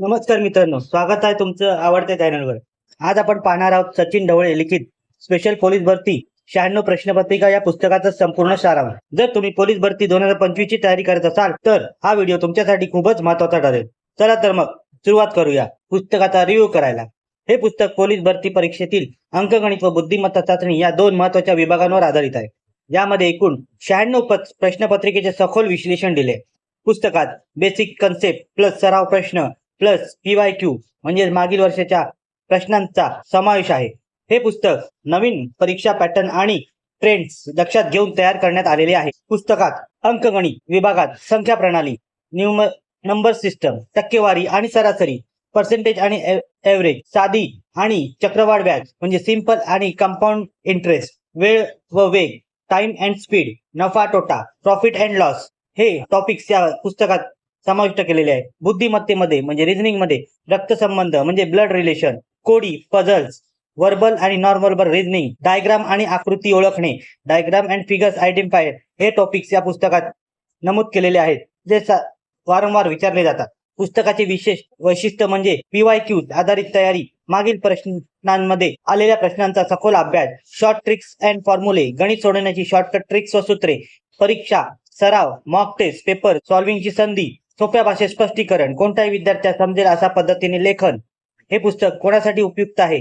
नमस्कार मित्रांनो स्वागत आहे तुमचं आवडत्या चॅनलवर आज आपण पाहणार आहोत सचिन ढवळे लिखित स्पेशल पोलीस भरती शहाण्णव प्रश्नपत्रिका या पुस्तकाचा संपूर्ण सारांश. जर तुम्ही पोलीस भरती दोन हजार पंचवीस ची तयारी करत असाल तर हा व्हिडिओ तुमच्यासाठी खूपच महत्त्वाचा ठरेल. चला तर मग सुरुवात करूया पुस्तकाचा रिव्ह्यू करायला. हे पुस्तक पोलीस भरती परीक्षेतील अंकगणित व बुद्धिमत्ता चाचणी या दोन महत्त्वाच्या विभागांवर आधारित आहे. यामध्ये एकूण शहाण्णव प्रश्नपत्रिकेचे सखोल विश्लेषण दिले. पुस्तकात बेसिक कन्सेप्ट प्लस सराव प्रश्न प्लस पीवाय क्यू म्हणजे मागील वर्षाच्या प्रश्नांचा समावेश आहे. हे पुस्तक नवीन परीक्षा पॅटर्न आणि ट्रेंड्स लक्षात घेऊन तयार करण्यात आलेले आहे. पुस्तकात अंकगणित विभागात संख्या प्रणाली न्यूम नंबर सिस्टम टक्केवारी आणि सरासरी पर्सेंटेज आणि एव्हरेज साधी आणि चक्रवाढ व्याज म्हणजे सिंपल आणि कंपाऊंड इंटरेस्ट वेळ व वेग टाइम अँड स्पीड नफा तोटा प्रॉफिट अँड लॉस हे टॉपिक्स या पुस्तकात समाविष्ट केलेले आहे. बुद्धिमत्तेमध्ये म्हणजे रिझनिंगमध्ये रक्तसंबंध म्हणजे ब्लड रिलेशन कोडी पझल्स वर्बल आणि नॉन वर्बल रिझनिंग डायग्राम आणि आकृती ओळखणे डायग्राम अँड फिगर्स आयडेंटिफाय हे टॉपिक्स या पुस्तकात नमूद केलेले आहेत जे वारंवार विचारले जातात. पुस्तकाचे विशेष वैशिष्ट्य म्हणजे पीवाय क्यू आधारित तयारी मागील प्रश्नांमध्ये आलेल्या प्रश्नांचा सखोल अभ्यास शॉर्ट ट्रिक्स अँड फॉर्म्युले गणित सोडवण्याची शॉर्टकट ट्रिक्स व सूत्रे परीक्षा सराव मॉक टेस्ट पेपर सॉल्व्हिंगची संधी सोप्या भाषेत स्पष्टीकरण. कोणत्याही विद्यार्थ्या समजेल अशा पद्धतीने लेखन हे पुस्तक कोणासाठी उपयुक्त आहे?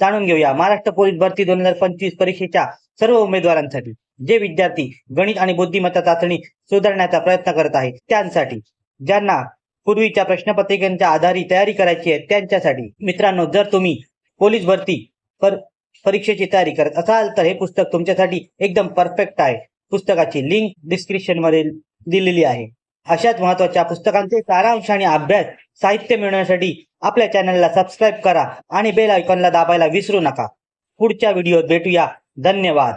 जाणून घेऊया. महाराष्ट्र पोलीस भरती दोन हजार पंचवीस परीक्षेच्या सर्व उमेदवारांसाठी जे विद्यार्थी गणित आणि बुद्धिमत्ता चाचणी सुधारण्याचा प्रयत्न करत आहेत त्यांसाठी ज्यांना पूर्वीच्या प्रश्नपत्रिकांच्या आधारे तयारी करायची आहे त्यांच्यासाठी. मित्रांनो जर तुम्ही पोलीस भरती पर परीक्षेची तयारी करत असाल तर हे पुस्तक तुमच्यासाठी एकदम परफेक्ट आहे. पुस्तकाची लिंक डिस्क्रिप्शनमध्ये दिलेली आहे. अशाच महत्त्वाच्या पुस्तकांचे सारांश आणि अभ्यास साहित्य मिळवण्यासाठी आपल्या चॅनलला सबस्क्राईब करा आणि बेल आयकॉनला दाबायला विसरू नका. पुढच्या व्हिडिओत भेटूया. धन्यवाद.